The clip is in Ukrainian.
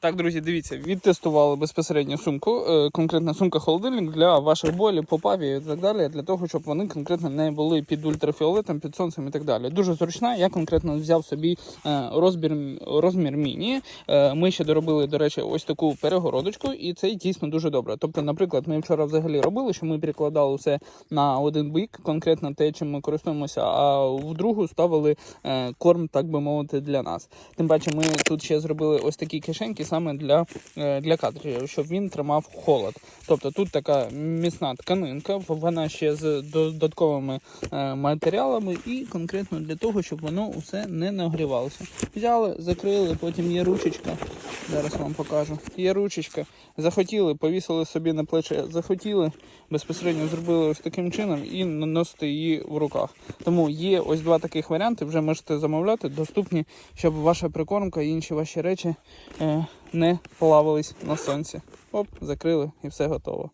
Так, друзі, дивіться, відтестували безпосередньо сумку, е, конкретно сумка холодильник для ваших болів, попаві і так далі, для того, щоб вони конкретно не були під ультрафіолетом, під сонцем і так далі. Дуже зручна. Я конкретно взяв собі е, розмір, розмір міні. Е, Ми ще доробили, до речі, ось таку перегородочку, і це дійсно дуже добре. Тобто, наприклад, ми вчора взагалі робили, що ми перекладали все на один бік, конкретно те, чим ми користуємося, а в другу ставили корм, так би мовити, для нас. Тим паче, ми тут ще зробили ось такі кишеньки саме для, е, для картриджів, щоб він тримав холод. Тобто тут така міцна тканинка, вона ще з додатковими е, матеріалами, і конкретно для того, щоб воно усе не нагрівалося. Взяли, закрили, потім є ручечка. Зараз вам покажу. Є ручечка. Захотіли, повісили собі на плече, захотіли, безпосередньо зробили ось таким чином і носити її в руках. Тому є ось два таких варіанти, вже можете замовляти, доступні, щоб ваша прикормка і інші ваші речі е, не плавались на сонці. Оп, закрили і все готово.